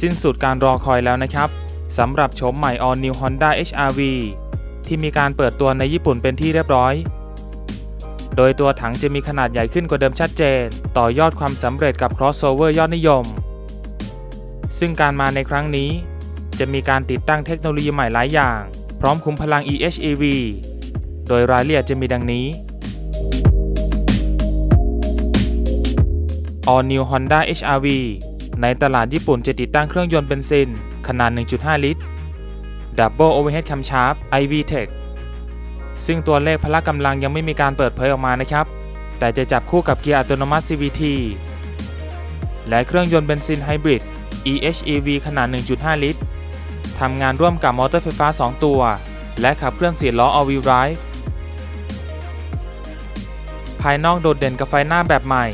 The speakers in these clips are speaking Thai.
สิ้นสุดการรอคอยแล้วนะครับสำหรับโฉมใหม่ All New Honda HR-V ที่มีการเปิดตัวในญี่ปุ่นเป็นที่เรียบร้อย โดยตัวถังจะมีขนาดใหญ่ขึ้นกว่าเดิมชัดเจน ต่อยอดความสำเร็จกับ crossover ยอดนิยม ซึ่งการมาในครั้งนี้ จะมีการติดตั้งเทคโนโลยีใหม่หลายอย่าง พร้อมคุมพลัง eHEV โดยรายละเอียดจะมีดังนี้ All New Honda HR-V ในตลาดญี่ปุ่นจะติดตั้งเครื่องยนต์เบนซิน ขนาด 1.5 ลิตร Double Overhead Camshaft iVTEC ซึ่งตัวเลขพละกำลังยังไม่มีการเปิดเผยออกมานะครับ แต่จะจับคู่กับเกียร์อัตโนมัติ CVT และเครื่องยนต์เบนซินไฮบริด eHEV ขนาด 1.5 ลิตร ทำงานร่วมกับมอเตอร์ไฟฟ้า 2 ตัว และขับเคลื่อน4ล้อ All-Wheel Drive ภายนอกโดดเด่นกับไฟหน้าแบบใหม่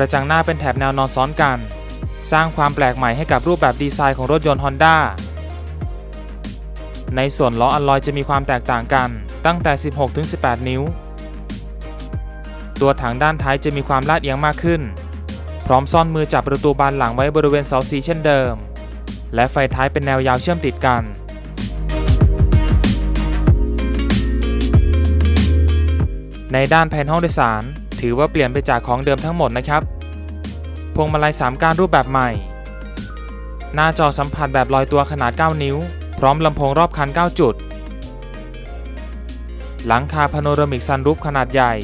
ระจังหน้าเป็นแถบแนวนอนซ้อนกัน สร้างความแปลกใหม่ให้กับรูปแบบดีไซน์ของรถยนต์ Honda ในส่วนล้ออัลลอยจะมีความแตกต่างกันตั้งแต่ 16-18 นิ้ว ตัวถังด้านท้ายจะมีความลาดเอียงมากขึ้น พร้อมซ่อนมือจับประตูบานหลังไว้บริเวณเสาสีเช่นเดิม และไฟท้ายเป็นแนวยาวเชื่อมติดกัน ในด้านแผนห้องโดยสาร ถือว่าเปลี่ยนไปจากของเดิมทั้งหมดนะครับ พวงมาลัย3การรูปแบบใหม่ หน้าจอสัมผัสแบบลอยตัวขนาด 9 นิ้ว พร้อมลำโพงรอบคัน 9 จุด หลังคาพาโนรามิกซันรูฟขนาดใหญ่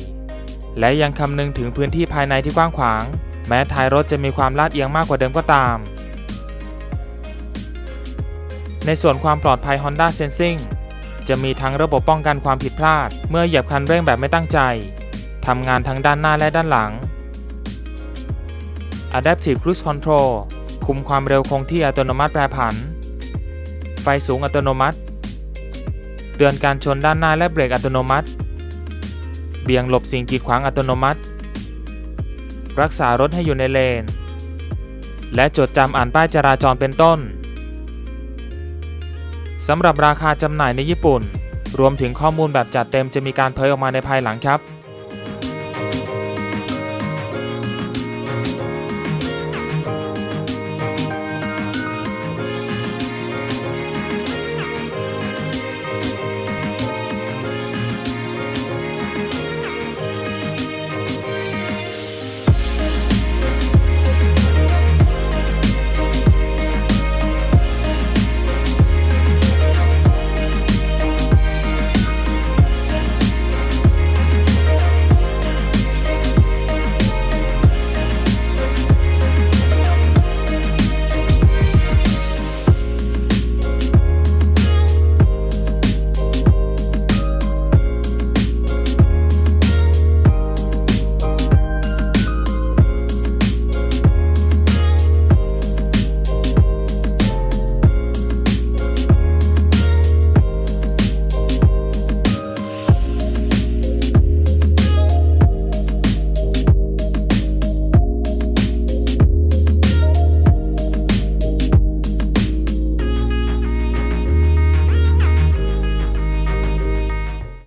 และยังคำนึงถึงพื้นที่ภายในที่กว้างขวาง แม้ท้ายรถจะมีความลาดเอียงมากกว่าเดิมก็ตาม ในส่วนความปลอดภัย Honda Sensing จะมีทั้งระบบป้องกันความผิดพลาด เมื่อเหยียบคันเร่งแบบไม่ตั้งใจ ทำงานทั้งด้านหน้าและด้านหลัง Adaptive Cruise Control คุมความเร็วคงที่อัตโนมัติแปรผัน ไฟสูงอัตโนมัติ เตือนการชนด้านหน้าและเบรกอัตโนมัติ เบี่ยงหลบสิ่งกีดขวางอัตโนมัติ รักษารถให้อยู่ในเลน และจดจำอ่านป้ายจราจรเป็นต้น สำหรับราคาจำหน่ายในญี่ปุ่น รวมถึงข้อมูลแบบจัดเต็มจะมีการเผยออกมาในภายหลังครับ